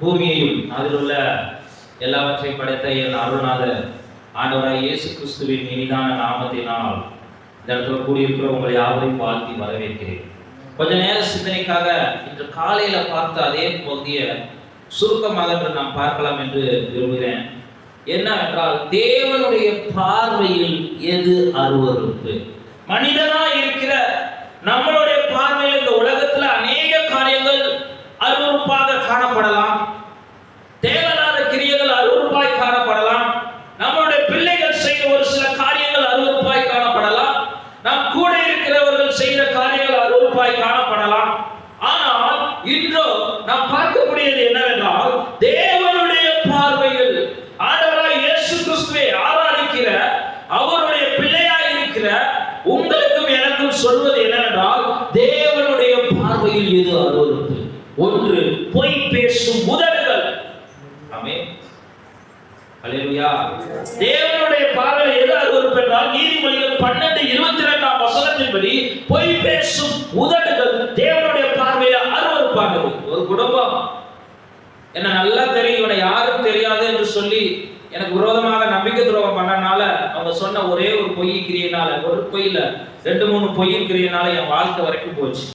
பூமியையும் அதில் உள்ள எல்லாவற்றையும் படைத்த என் அருள்நாதர் ஆண்டவராய் இயேசு கிறிஸ்துவின் இனிதான நாமத்தினால் இந்த இடத்துல கூடியிருக்கிற உங்களை யாவரையும் வாழ்த்தி வரவேற்கிறேன். கொஞ்ச நேர சிந்தனைக்காக இன்று காலையில பார்த்த அதே பகுதியை சுருக்கமாக நாம் பார்க்கலாம் என்று விரும்புகிறேன். என்னவென்றால் தேவனுடைய பார்வையில் எது அருவருப்பு? மனிதனா இருக்கிற நம்மளுடைய பார்வையில் இந்த உலகத்துல அநேக காரியங்கள் அருவருப்பாக காணப்படலாம் தேவனாத கிரியைகள் அருவருப்பாய் காணப்படலாம் நம்மளுடைய பிள்ளைகள் செய்த ஒரு சில காரியங்கள் அருவருப்பாய் காணப்படலாம் நம் கூட இருக்கிறவர்கள் செய்த காரியங்கள் அருவருப்பாய் காணப்படலாம். ஆனால் இன்றோ நாம் பார்க்கக்கூடியது என்னவென்றால் தேவனுடைய பார்வையில் ஆண்டவராய் இயேசு கிறிஸ்துவை ஆராதிக்கிற அவருடைய பிள்ளையாய் இருக்கிற உங்களுக்கும் எனக்கும் சொல்வது என்னவென்றால் தேவனுடைய பார்வையில் எது அருவருப்பு ஒன்று பொய் பேசும் உதடுகள். ஆமென். அல்லேலூயா தேவனுடைய பார்வையில் எது அருவருப்பு என்றால் நீதிமொழிகள் பன்னெண்டு இருபத்தி ரெண்டாம் பொய் பேசும் உதடுகள் தேவனுடைய பார்வையில அருவறுப்பானது ஒரு குடும்பம். என்ன நல்லா தெரியும் இவனை யாரும் தெரியாது என்று சொல்லி எனக்கு விரோதமாக நம்பிக்கை துரோகம் பண்ணனால அவங்க சொன்ன ஒரே ஒரு பொய் கிரியனால ஒரு பொய்யில ரெண்டு மூணு பொய்யின் கிரியனால என் வாழ்க்கை வரைக்கும் போச்சு.